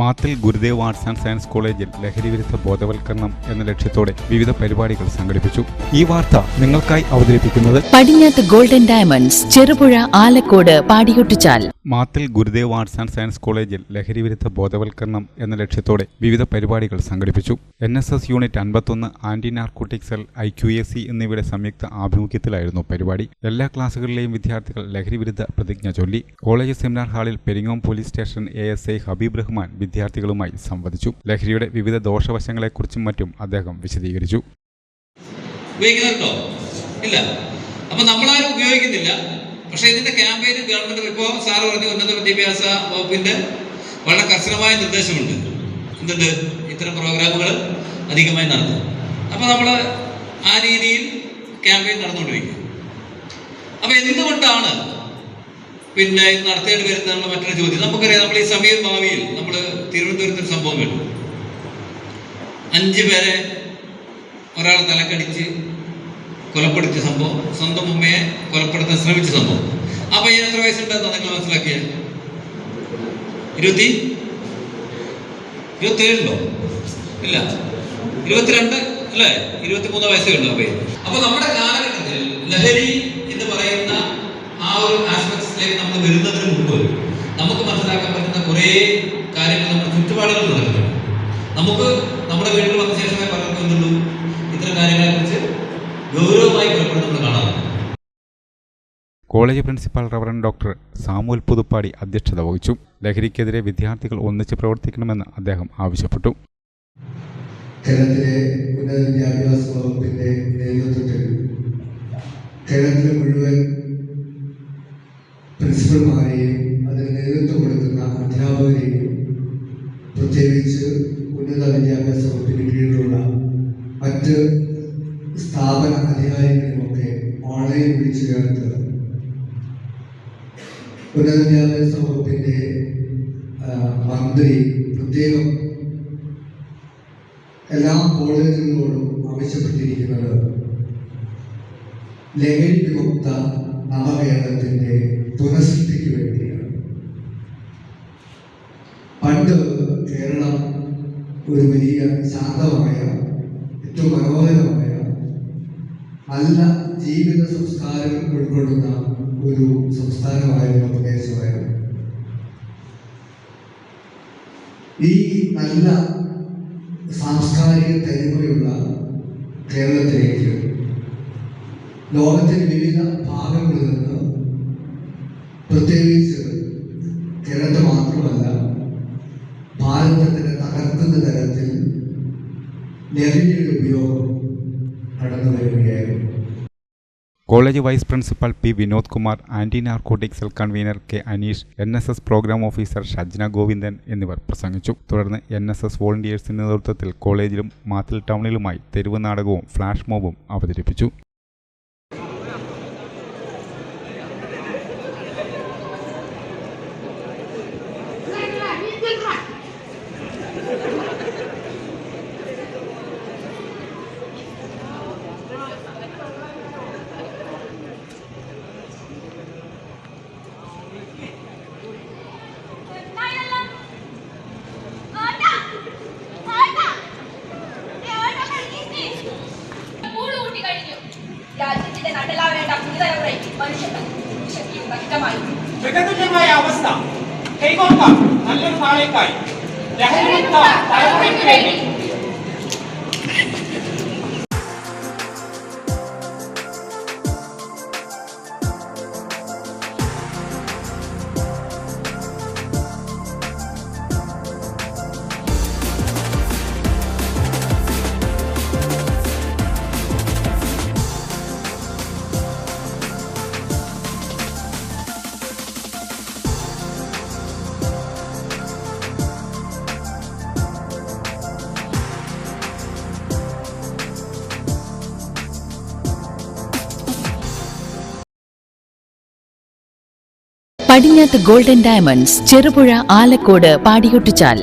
Mathil Gurudev arts and science കോളേജിൽ ലഹരിവിരുദ്ധ ബോധവൽക്കരണം എന്ന ലക്ഷ്യത്തോടെ വിവിധ പരിപാടികൾ സംഘടിപ്പിച്ചു. ഈ വാർത്ത നിങ്ങൾക്കായി അവതരിപ്പിക്കുന്നത് Padinjath golden diamonds Cherupuzha Alakode Padiyottuchal Mathil Gurudev arts and science കോളേജിൽ ലഹരിവിരുദ്ധ ബോധവൽക്കരണം എന്ന ലക്ഷ്യത്തോടെ വിവിധ പരിപാടികൾ സംഘടിപ്പിച്ചു. എൻ എസ് എസ് യൂണിറ്റ് അൻപത്തൊന്ന് anti narcotic cell I Q S C എന്നിവയുടെ സംയുക്ത ആഭിമുഖ്യത്തിലായിരുന്നു പരിപാടി. എല്ലാ ക്ലാസുകളിലെയും വിദ്യാർത്ഥികൾ ലഹരിവിരുദ്ധ പ്രതിജ്ഞ ചൊല്ലി. കോളേജ് സെമിനാർ ഹാളിൽ Peringome police station A S I Habeeb Rahman വിദ്യാർത്ഥികളുമായി സംവദിച്ചു. ലഹരിയുടെ വിവിധ ദോഷവശങ്ങളെക്കുറിച്ചും മറ്റും അദ്ദേഹം വിശദീകരിച്ചു. ഉപയോഗിക്കുന്നുണ്ടോ? ഇല്ല. അപ്പൊ നമ്മളാരും ഉപയോഗിക്കുന്നില്ല. പക്ഷെ ഇതിന്റെ ക്യാമ്പയിൻ ഗവൺമെന്റ് ഇപ്പോ സാറ് പറഞ്ഞു ഉന്നത വിദ്യാഭ്യാസ വകുപ്പിന്റെ വളരെ കർശനമായ നിർദ്ദേശമുണ്ട്. എന്തുണ്ട്? ഇത്തരം പ്രോഗ്രാമുകൾ അധികമായി നടത്തും അപ്പൊ നമ്മൾ ആ രീതിയിൽ ക്യാമ്പയിൻ നടന്നുകൊണ്ടിരിക്കും അപ്പൊ എന്തുകൊണ്ടാണ് പിന്നെ നടത്തേണ്ടി വരുന്ന മറ്റൊരു ചോദ്യം. നമുക്കറിയാം നമ്മൾ ഈ സമീർ ഭാവിയിൽ നമ്മൾ തിരുവനന്തപുരത്ത് ഒരു സംഭവം കേട്ടു അഞ്ചു പേരെ ഒരാൾ തലക്കടിച്ച് കൊലപ്പെടുത്തിയ സംഭവം സ്വന്തം ഉമ്മയെ കൊലപ്പെടുത്താൻ ശ്രമിച്ച സംഭവം. ആ പയ്യൻ എത്ര വയസ്സുണ്ടെന്നാണ് നിങ്ങൾ മനസ്സിലാക്കിയത് ഇരുപത്തി? ഇരുപത്തിയേഴിലോ? ഇല്ല. ഇരുപത്തിരണ്ട്? അല്ലേ? ഇരുപത്തിമൂന്ന് വയസ്സേ ഉള്ളൂ ആ അപ്പൊ നമ്മുടെ കാലഘട്ടത്തിൽ ലഹരി എന്ന് പറയുന്ന ആ ഒരു ആസ്പെക്ട്സിലേക്ക് നമ്മൾ വരുന്നതിന് മുമ്പ് നമുക്ക് മനസ്സിലാക്കാൻ പറ്റുന്ന കുറേ കാര്യങ്ങൾ നമ്മുടെ ചുറ്റുപാടുകൾ നടക്കുന്നുണ്ട്. നമുക്ക് നമ്മുടെ വീട്ടിൽ വന്ന ശേഷമേ പലർക്കും എന്തുള്ളൂ? ഇത്തരം കാര്യങ്ങളെ കുറിച്ച് ഗൗരവമായി പലപ്പോഴും നമ്മൾ കാണാറുണ്ട്. College principal reverend doctor Samuel Puthuppadi അധ്യക്ഷത വഹിച്ചു. ലഹരിക്കെതിരെ വിദ്യാർത്ഥികൾ ഒന്നിച്ച് പ്രവർത്തിക്കണമെന്ന് അദ്ദേഹം ആവശ്യപ്പെട്ടു. കേരളത്തിലെ ഉന്നത വിദ്യാഭ്യാസ വകുപ്പിന്റെ നേതൃത്വത്തിൽ കേരളത്തിലെ മുഴുവൻ പ്രിൻസിപ്പൽമാരെയും അതിന് നേതൃത്വം കൊടുക്കുന്ന അധ്യാപകരെയും പ്രത്യേകിച്ച് ഉന്നത വിദ്യാഭ്യാസ വകുപ്പിന് കീഴിലുള്ള മറ്റ് സ്ഥാപന അധികാരികളുമൊക്കെ ഓൺലൈൻ വിളിച്ചു ചേർത്ത് ഉന്നത വിദ്യാഭ്യാസ വകുപ്പിന്റെ മന്ത്രി പ്രത്യേകം എല്ലാ കോളേജുകളോടും ആവശ്യപ്പെട്ടിരിക്കുന്നത് ലഹരി വിമുക്ത നവകേരളത്തിന്റെ പുനഃസൃഷ്ടിക്ക് വേണ്ടിയാണ്. പണ്ട് കേരളം ഒരു വലിയ ശാന്തമായ ഏറ്റവും മനോഹരമായ നല്ല ജീവിത സംസ്കാരം ഉൾക്കൊള്ളുന്ന ഒരു സംസ്ഥാനമായിരുന്നു പ്രദേശമായിരുന്നു. ഈ നല്ല സാംസ്കാരിക തനിമയുള്ള കേരളത്തിലേക്ക് ലോകത്തിന്റെ വിവിധ ഭാഗങ്ങളിൽ നിന്ന് പ്രത്യേകിച്ച് കേരളത്തെ മാത്രമല്ല ഭാരതത്തിനെ തകർക്കുന്ന തരത്തിൽ ലഹരിയുടെ ഉപയോഗം കടന്നു വരികയായിരുന്നു. College vice principal P Vinod Kumar anti narcotic cell convener K Aneesh N S S programme officer Shajna Govindan എന്നിവർ പ്രസംഗിച്ചു. തുടർന്ന് എൻ എസ് എസ് വോളണ്ടിയേഴ്സിന്റെ നേതൃത്വത്തിൽ കോളേജിലും മാത്തിൽ ടൗണിലുമായി തെരുവ് നാടകവും ഫ്ലാഷ് മോബും അവതരിപ്പിച്ചു. രാജ്യത്തിന്റെ നട്ടലാവേണ്ട പുതുതലമുറയ്ക്ക് ശക്തിയും വ്യക്തമായി. മൃഗതുല്യമായ അവസ്ഥ. കൈകോർക്കാം നല്ലൊരു നാളേക്കായി ലഹരിമുക്ത തലമുറയ്ക്ക് വേണ്ടി. Padinjath golden diamonds Cherupuzha Alakode Padiyottuchal.